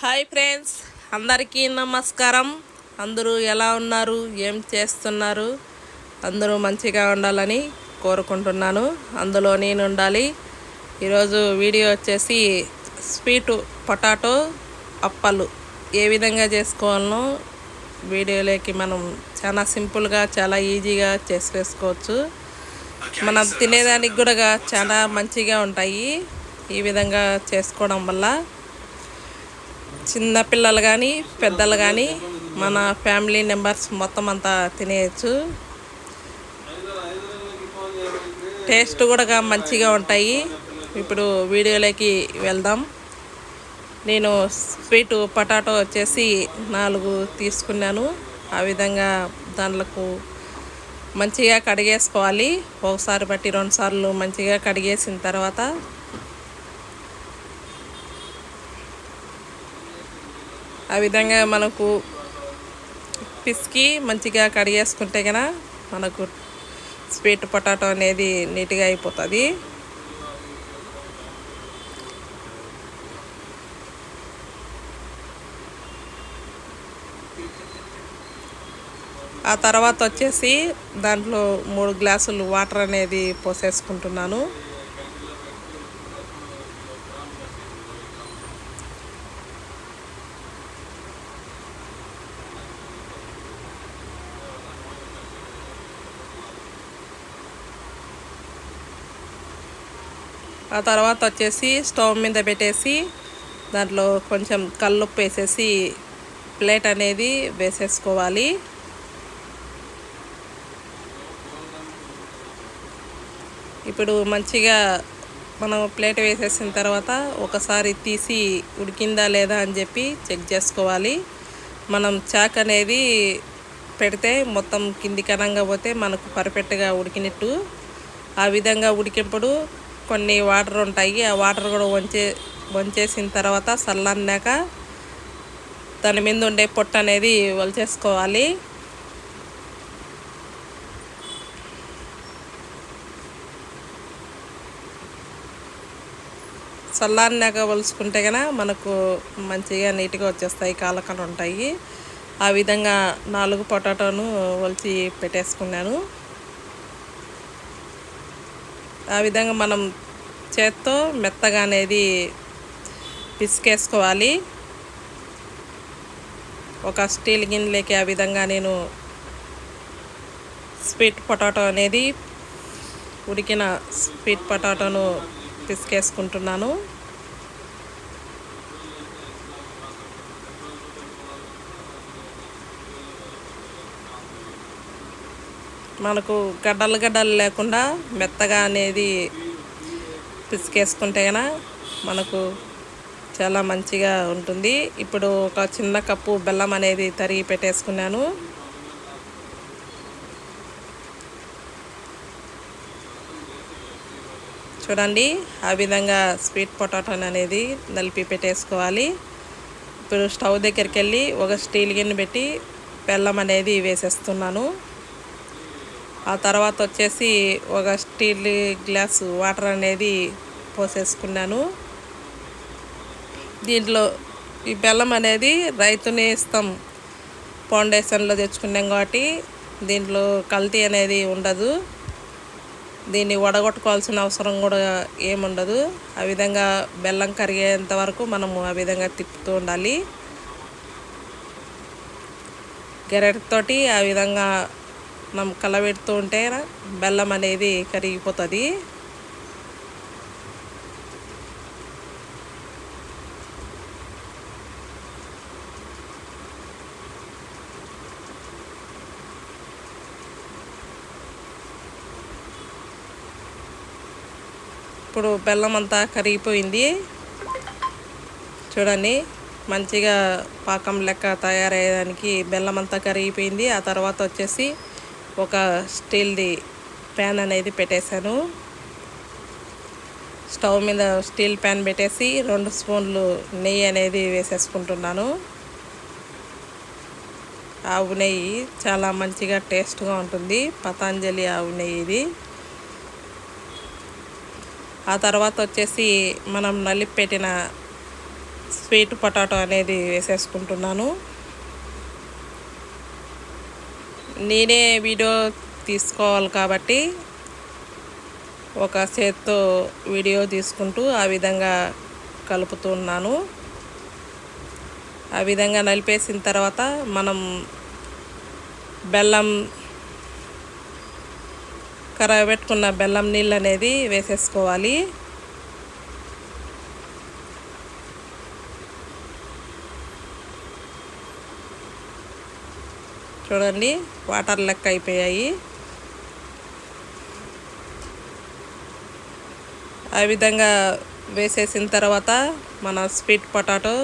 Hi friends అందరికీ నమస్కారం. అందరూ ఎలా ఉన్నారు? ఏం చేస్తున్నారు? అందరూ మంచిగా ఉండాలని కోరుకుంటున్నాను. అందులో నేను ఉండాలి. ఈరోజు వీడియో వచ్చేసి స్వీటు పొటాటో అప్పలు. ఏ విధంగా చేసుకోవాలనో వీడియోలోకి మనం చాలా సింపుల్గా చాలా ఈజీగా చేసేసుకోవచ్చు. మనం తినేదానికి కూడా చాలా మంచిగా ఉంటాయి ఈ విధంగా చేసుకోవడం వల్ల. చిన్న పిల్లలు కానీ పెద్దలు కానీ మన ఫ్యామిలీ మెంబర్స్ మొత్తం అంతా తినేయచ్చు. టేస్ట్ కూడా మంచిగా ఉంటాయి. ఇప్పుడు వీడియోలోకి వెళ్దాం. నేను స్వీట్ పొటాటో వచ్చేసి నాలుగు తీసుకున్నాను. ఆ విధంగా దాంట్లకు మంచిగా కడిగేసుకోవాలి. ఒకసారి బట్టి రెండుసార్లు మంచిగా కడిగేసిన తర్వాత ఆ విధంగా మనకు పిసికి మంచిగా కడిగేసుకుంటే కనుక మనకు స్వీట్ పొటాటో అనేది నీట్గా అయిపోతుంది. ఆ తర్వాత వచ్చేసి దాంట్లో మూడు గ్లాసులు వాటర్ అనేది పోసేసుకుంటున్నాను. ఆ తర్వాత వచ్చేసి స్టవ్ మీద పెట్టేసి దాంట్లో కొంచెం కల్లుప్పు వేసేసి ప్లేట్ అనేది వేసేసుకోవాలి. ఇప్పుడు మంచిగా మనం ప్లేట్ వేసేసిన తర్వాత ఒకసారి తీసి ఉడికిందా లేదా అని చెప్పి చెక్ చేసుకోవాలి. మనం చాక్ అనేది పెడితే మొత్తం కింది కనంగా పోతే మనకు పర్ఫెక్ట్గా ఉడికినట్టు. ఆ విధంగా ఉడికినప్పుడు కొన్ని వాటర్ ఉంటాయి. ఆ వాటర్ కూడా వంచే వంచేసిన తర్వాత చల్లన్నాక దాని మీద ఉండే పొట్టు అనేది వలిచేసుకోవాలి. చల్లారినాక వలుసుకుంటే కనుక మనకు మంచిగా నీట్గా వచ్చేస్తాయి కాలకలు ఉంటాయి. ఆ విధంగా నాలుగు పొటాటోను వలిచి పెట్టేసుకున్నాను. ఆ విధంగా మనం చేత్తో మెత్తగా అనేది పిసికేసుకోవాలి. ఒక స్టీల్ గిన్నెలకి ఆ విధంగా నేను స్వీట్ పొటాటో అనేది ఉడికిన స్వీట్ పొటాటోను పిసికేసుకుంటున్నాను. మనకు గడ్డలు గడ్డలు లేకుండా మెత్తగా అనేది పిసికేసుకుంటే కనుక మనకు చాలా మంచిగా ఉంటుంది. ఇప్పుడు ఒక చిన్న కప్పు బెల్లం అనేది తరిగి పెట్టేసుకున్నాను. చూడండి ఆ విధంగా స్వీట్ పొటాటో అనేది నలిపి పెట్టేసుకోవాలి. ఇప్పుడు స్టవ్ దగ్గరికి వెళ్ళి ఒక స్టీల్ గిన్నె పెట్టి బెల్లం అనేది వేసేస్తున్నాను. ఆ తర్వాత వచ్చేసి ఒక స్టీల్ గ్లాసు వాటర్ అనేది పోసేసుకున్నాను. దీంట్లో ఈ బెల్లం అనేది రైతుని ఇస్తాం. ఫౌండేషన్లో తెచ్చుకున్నాం కాబట్టి దీంట్లో కల్తీ అనేది ఉండదు. దీన్ని వడగొట్టుకోవాల్సిన అవసరం కూడా ఏముండదు. ఆ విధంగా బెల్లం కరిగేంత వరకు మనము ఆ విధంగా తిప్పుతూ ఉండాలి. గెరెట్తోటి ఆ విధంగా మనం కలబెడుతూ ఉంటే బెల్లం అనేది కరిగిపోతుంది. ఇప్పుడు బెల్లం అంతా కరిగిపోయింది. చూడండి మంచిగా పాకం లెక్క తయారయ్యేదానికి బెల్లం అంతా కరిగిపోయింది. ఆ తర్వాత వచ్చేసి ఒక స్టీల్ది ప్యాన్ అనేది పెట్టేశాను. స్టవ్ మీద స్టీల్ ప్యాన్ పెట్టేసి రెండు స్పూన్లు నెయ్యి అనేది వేసేసుకుంటున్నాను. ఆవు నెయ్యి చాలా మంచిగా టేస్ట్గా ఉంటుంది. పతాంజలి ఆవు నెయ్యి ఇది. ఆ తర్వాత వచ్చేసి మనం నలిపి పెట్టిన స్వీట్ పొటాటో అనేది వేసేసుకుంటున్నాను. నేనే వీడియో తీసుకోవాలి కాబట్టి ఒక చేత్తో వీడియో తీసుకుంటూ ఆ విధంగా కలుపుతున్నాను ఆ విధంగా నలిపేసిన తర్వాత మనం బెల్లం కరగబెట్టుకున్న బెల్లం నీళ్ళు అనేది వేసేసుకోవాలి. చూడండి వాటర్ లెక్క అయిపోయాయి. ఆ విధంగా వేసేసిన తర్వాత మన స్వీట్ పొటాటో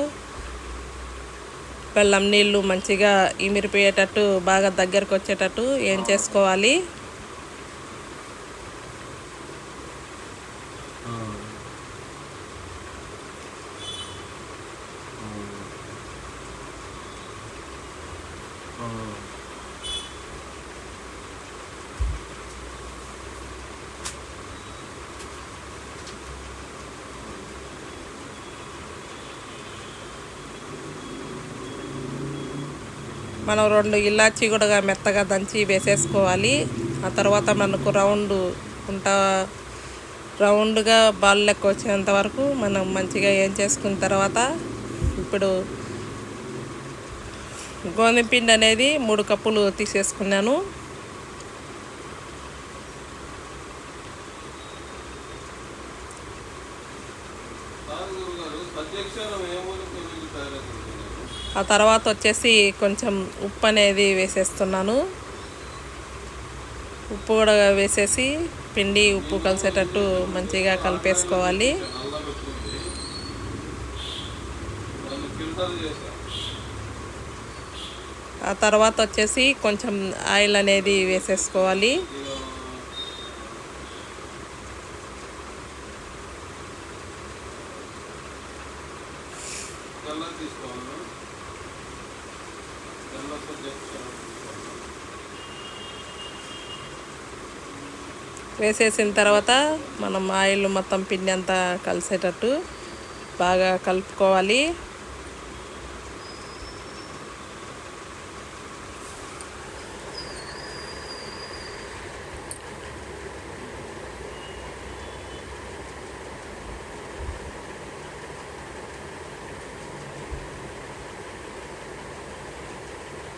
బెల్లం నీళ్ళు మంచిగా ఇమిరిపోయేటట్టు బాగా దగ్గరకు వచ్చేటట్టు ఏం చేసుకోవాలి? మనం రెండు ఇలాచి కూడా మెత్తగా దంచి వేసేసుకోవాలి. ఆ తర్వాత మనకు రౌండ్ ఉంటా రౌండ్గా బాల్ లెక్క వచ్చేంత వరకు మనం మంచిగా ఏం చేసుకున్న తర్వాత ఇప్పుడు గోధుమ పిండి అనేది మూడు కప్పులు తీసేసుకున్నాను. ఆ తర్వాత వచ్చేసి కొంచెం ఉప్పు అనేది వేసేస్తున్నాను. ఉప్పు కూడా వేసేసి పిండి ఉప్పు కలిసేటట్టు మంచిగా కలిపేసుకోవాలి. ఆ తర్వాత వచ్చేసి కొంచెం ఆయిల్ అనేది వేసేసుకోవాలి. వేసేసిన తర్వాత మనం ఆయిల్ మొత్తం పిండి అంతా కలిసేటట్టు బాగా కలుపుకోవాలి.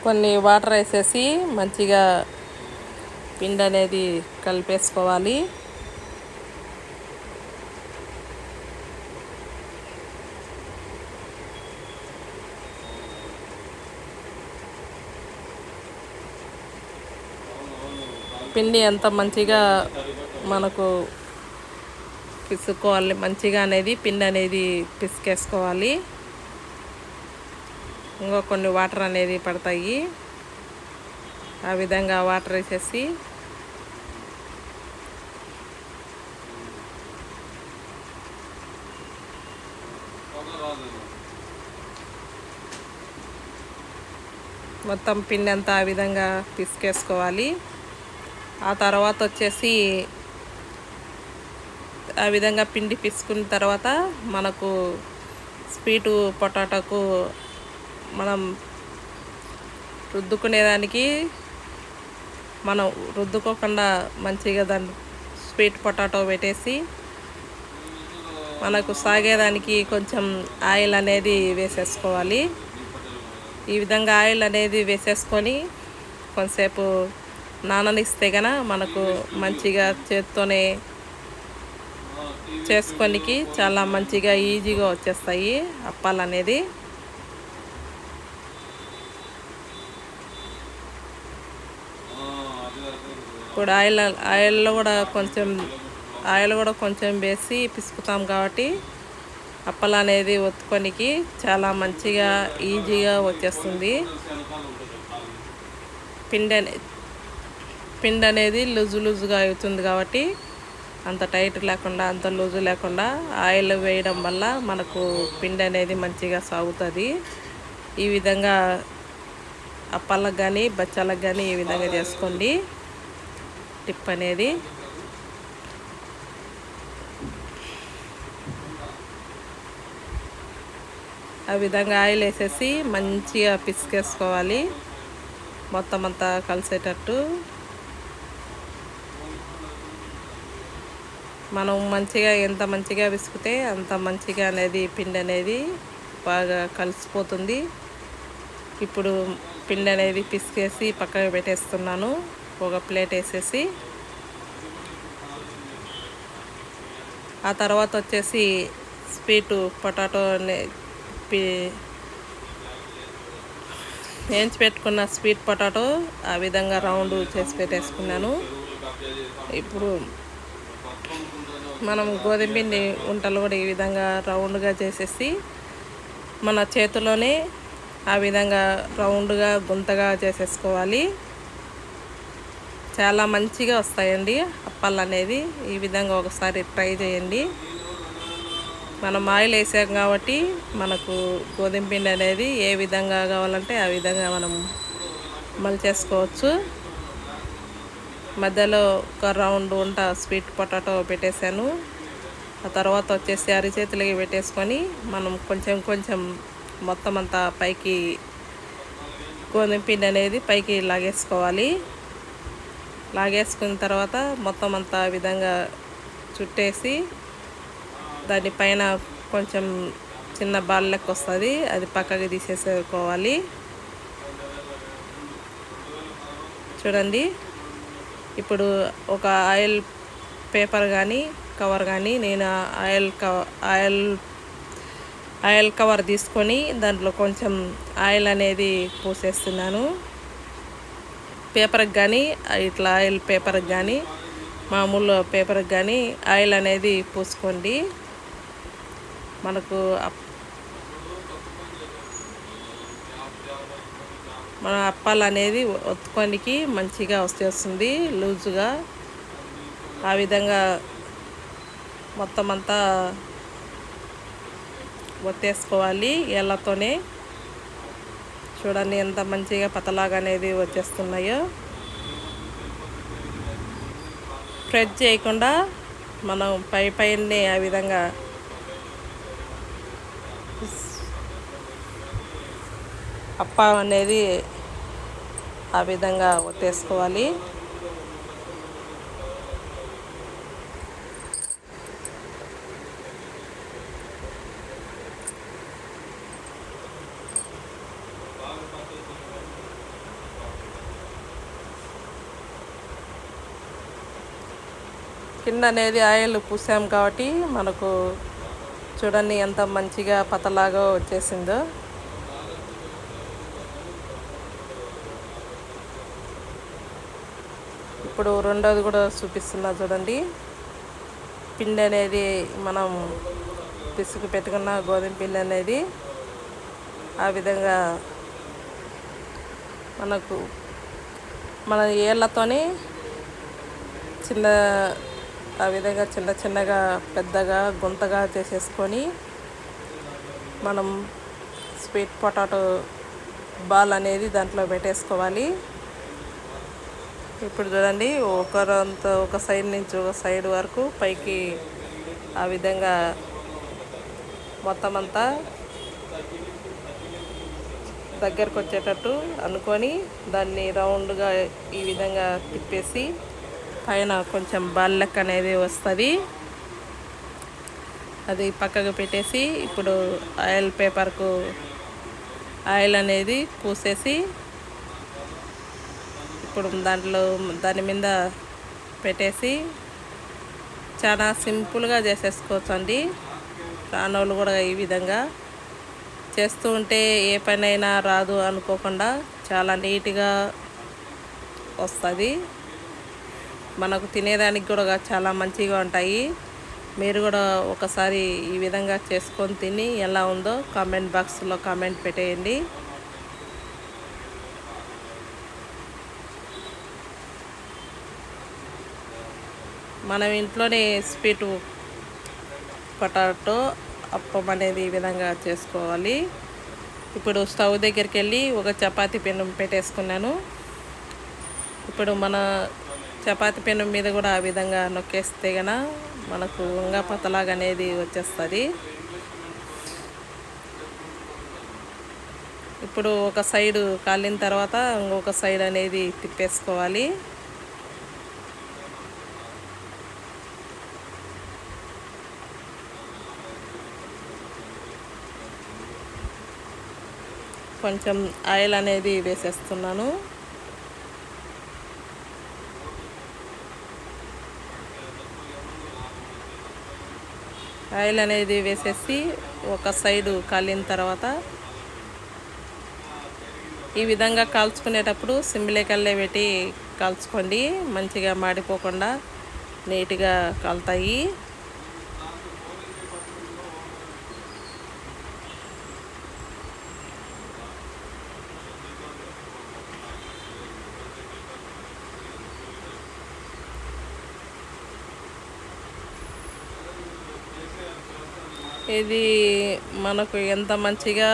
కొన్ని వాటర్ వేసేసి మంచిగా పిండి అనేది కలిపేసుకోవాలి. పిండి ఎంత మంచిగా మనకు పిసుకోవాలి మంచిగా అనేది పిండి అనేది పిసికేసుకోవాలి. ఇంకా కొన్ని వాటర్ అనేది పడతాయి. ఆ విధంగా వాటర్ వేసేసి మొత్తం పిండి అంతా ఆ విధంగా పిసికేసుకోవాలి. ఆ తర్వాత వచ్చేసి ఆ విధంగా పిండి పిసుకున్న తర్వాత మనకు స్వీటు పొటాటోకు మనం రుద్దుకునేదానికి మనం రుద్దుకోకుండా మంచిగా దాన్ని స్వీట్ పొటాటో పెట్టేసి మనకు సాగేదానికి కొంచెం ఆయిల్ అనేది వేసేసుకోవాలి. ఈ విధంగా ఆయిల్ అనేది వేసేసుకొని కొంతసేపు నాననిస్తే గన మనకు మంచిగా చేత్తోనే చేసుకోనికి చాలా మంచిగా ఈజీగా వచ్చేస్తాయి అప్పాలు ఇప్పుడు ఆయిల్ ఆయిల్లో కూడా కొంచెం ఆయిల్ కూడా కొంచెం వేసి పిసుకుతాం కాబట్టి అప్పలు అనేది ఒత్తుకొనికి చాలా మంచిగా ఈజీగా వచ్చేస్తుంది. పిండి అనేది పిండి అనేది లూజు లూజుగా అవుతుంది కాబట్టి అంత టైట్ లేకుండా అంత లూజు లేకుండా ఆయిల్ వేయడం వల్ల మనకు పిండి అనేది మంచిగా సాగుతుంది. ఈ విధంగా అప్పాలకు కానీ బచ్చాలకు కానీ ఈ విధంగా చేసుకోండి. టిప్ అనేది. ఆ విధంగా ఆయిల్ వేసేసి మంచిగా పిసికేసుకోవాలి. మొత్తం అంతా కలిసేటట్టు. మనం మంచిగా ఎంత మంచిగా విసుకుతే అంత మంచిగా అనేది పిండి అనేది బాగా కలిసిపోతుంది. ఇప్పుడు పిండి అనేది పిసికేసి పక్కకు పెట్టేస్తున్నాను. ఒక ప్లేట్ వేసేసి ఆ తర్వాత వచ్చేసి స్వీటు పొటాటో వేయించి పెట్టుకున్న స్వీట్ పొటాటో ఆ విధంగా రౌండ్ చేసి పెట్టేసుకున్నాను. ఇప్పుడు మనం గోధుమ పిండి వంటలు కూడా ఈ విధంగా రౌండ్గా చేసేసి మన చేతిలోనే ఆ విధంగా రౌండ్గా గుంతగా చేసేసుకోవాలి. చాలా మంచిగా వస్తాయండి. అప్పాలు అనేది ఈ విధంగా ఒకసారి ట్రై చేయండి. మనం ఆయిల్ వేసాం కాబట్టి మనకు గోధుమ పిండి అనేది ఏ విధంగా కావాలంటే ఆ విధంగా మనం అమలు చేసుకోవచ్చు. మధ్యలో ఒక రౌండ్ ఉంట స్వీట్ పొటాటో పెట్టేశాను. ఆ తర్వాత వచ్చేసి అరిచేతులకి పెట్టేసుకొని మనం కొంచెం కొంచెం మొత్తం అంతా పైకి గోధుమ పిండి అనేది పైకి లాగేసుకోవాలి. లాగేసుకున్న తర్వాత మొత్తం అంతా విధంగా చుట్టేసి దానిపైన కొంచెం చిన్న బాల్ లెక్క వస్తుంది అది పక్కకి తీసేసుకోవాలి. చూడండి ఇప్పుడు ఒక ఆయిల్ పేపర్ కానీ కవర్ కానీ నేను ఆయిల్ కవ ఆయిల్ ఆయిల్ కవర్ తీసుకొని దాంట్లో కొంచెం ఆయిల్ అనేది పోసేస్తున్నాను. పేపర్కి కానీ ఇట్లా ఆయిల్ పేపర్కి కానీ మామూలు పేపర్కి కానీ ఆయిల్ అనేది పూసుకోండి. మనకు మన అప్పాలు అనేది ఒత్తుకోనికి మంచిగా వచ్చేస్తుంది లూజుగా. ఆ విధంగా మొత్తం అంతా ఒత్తేసుకోవాలి ఎళ్ళతోనే చూడండి ఎంత మంచిగా పతలాగా అనేది వచ్చేస్తున్నాయో. ప్రెస్ చేయకుండా మనం పై పైనే ఆ విధంగా అప్ప అనేది ఆ విధంగా ఒత్తేసుకోవాలి. కింద అనేది ఆయిల్ పూసాం కాబట్టి మనకు చూడండి ఎంత మంచిగా పతలాగా వచ్చేసిందో. ఇప్పుడు రెండోది కూడా చూపిస్తున్నా చూడండి. పిండి అనేది మనం పిసుకు పెట్టుకున్న గోధుమ పిండి అనేది ఆ విధంగా మనకు మన ఏళ్ళతోని చిన్న ఆ విధంగా చిన్న చిన్నగా పెద్దగా గుంతగా చేసేసుకొని మనం స్వీట్ పొటాటో బాల్ అనేది దాంట్లో పెట్టేసుకోవాలి. ఇప్పుడు చూడండి ఒకరంత ఒక సైడ్ నుంచి ఒక సైడ్ వరకు పైకి ఆ విధంగా మొత్తం అంతా దగ్గరకు వచ్చేటట్టు అనుకొని దాన్ని రౌండ్గా ఈ విధంగా తిప్పేసి పైన కొంచెం బల్లక్ అనేది వస్తుంది. అది పక్కకు పెట్టేసి ఇప్పుడు ఆయిల్ పేపర్కు ఆయిల్ అనేది పూసేసి ఇప్పుడు దాంట్లో దాని మీద పెట్టేసి చాలా సింపుల్గా చేసేసుకోవచ్చు అండి. రానోళ్ళు కూడా ఈ విధంగా చేస్తూ ఉంటే ఏ పనైనా రాదు అనుకోకుండా చాలా నీట్గా వస్తుంది. మనకు తినేదానికి కూడా చాలా మంచిగా ఉంటాయి. మీరు కూడా ఒకసారి ఈ విధంగా చేసుకొని తిని ఎలా ఉందో కామెంట్ బాక్స్లో కామెంట్ పెట్టేయండి. మనం ఇంట్లోనే స్వీట్ పొటాటో అప్పం అనేది ఈ విధంగా చేసుకోవాలి. ఇప్పుడు స్టవ్ దగ్గరికి వెళ్ళి ఒక చపాతీ పెను పెట్టేసుకున్నాను. ఇప్పుడు మన చపాతి పెను మీద కూడా ఆ విధంగా నొక్కేస్తే గన మనకు ఉంగ పతలాగా అనేది వచ్చేస్తుంది. ఇప్పుడు ఒక సైడు కాలిన తర్వాత ఇంకొక సైడ్ అనేది తిప్పేసుకోవాలి. కొంచెం ఆయిల్ అనేది వేసేస్తున్నాను. ఆయిల్ అనేది వేసేసి ఒక సైడు కాలిన తర్వాత ఈ విధంగా కాల్చుకునేటప్పుడు సిమ్లేకల్లే పెట్టి కాల్చుకోండి మంచిగా మాడిపోకుండా నీట్గా కాలుతాయి. ఇది మనకు ఎంత మంచిగా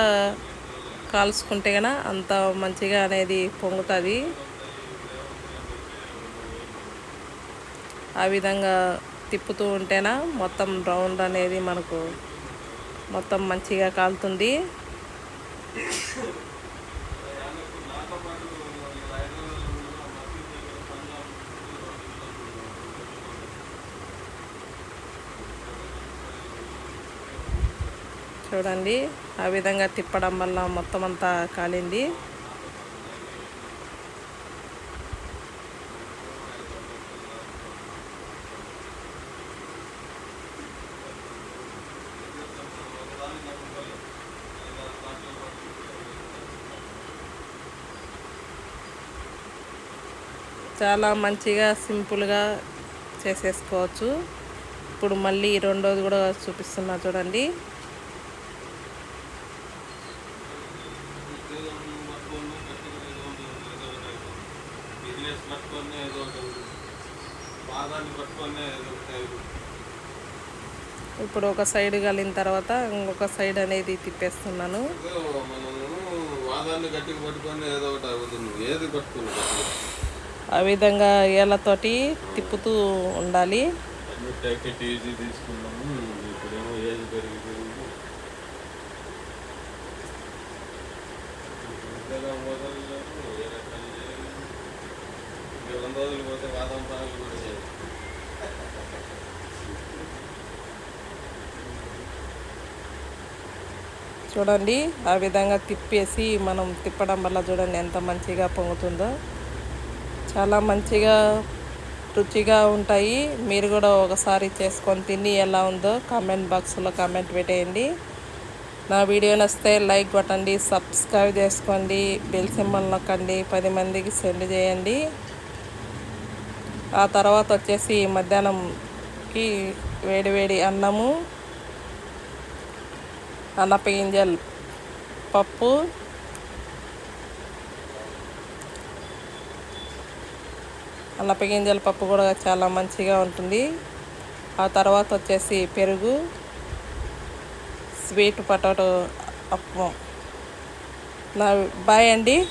కాల్చుకుంటే కన అంత మంచిగా అనేది పొంగుతుంది. ఆ విధంగా తిప్పుతూ ఉంటేనా మొత్తం రౌండ్ అనేది మనకు మొత్తం మంచిగా కాలుతుంది. చూడండి. ఆ విధంగా తిప్పడం వల్ల మొత్తం అంతా కాలింది. చాలా మంచిగా సింపుల్గా చేసేసుకోవచ్చు. ఇప్పుడు మళ్ళీ రెండోది కూడా చూపిస్తున్నా చూడండి. ఇప్పుడు ఒక సైడ్ కలిన తర్వాత ఇంకొక సైడ్ అనేది తిప్పేస్తున్నాను. ఆ విధంగా ఏళ్ళతోటి తిప్పుతూ ఉండాలి. రోజులు పోతే వాదం పనులు కూడా చేయాలి చూడండి ఆ విధంగా తిప్పేసి మనం తిప్పడం వల్ల చూడండి ఎంత మంచిగా పొంగుతుందో. చాలా మంచిగా రుచిగా ఉంటాయి. మీరు కూడా ఒకసారి చేసుకొని తిని ఎలా ఉందో కామెంట్ బాక్స్లో కామెంట్ పెట్టేయండి. నా వీడియో నచ్చితే లైక్ కొట్టండి సబ్స్క్రైబ్ చేసుకోండి బెల్ సింబల్ నొక్కండి పది మందికి సెండ్ చేయండి. ఆ తర్వాత వచ్చేసి మధ్యాహ్నంకి వేడివేడి అన్నము. అన్నపగింజల్ పప్పు. అన్నపగింజల పప్పు కూడా చాలా మంచిగా ఉంటుంది. ఆ తర్వాత వచ్చేసి పెరుగు స్వీట్ పొటాటో అప్పం. నా బాయ్ అండి.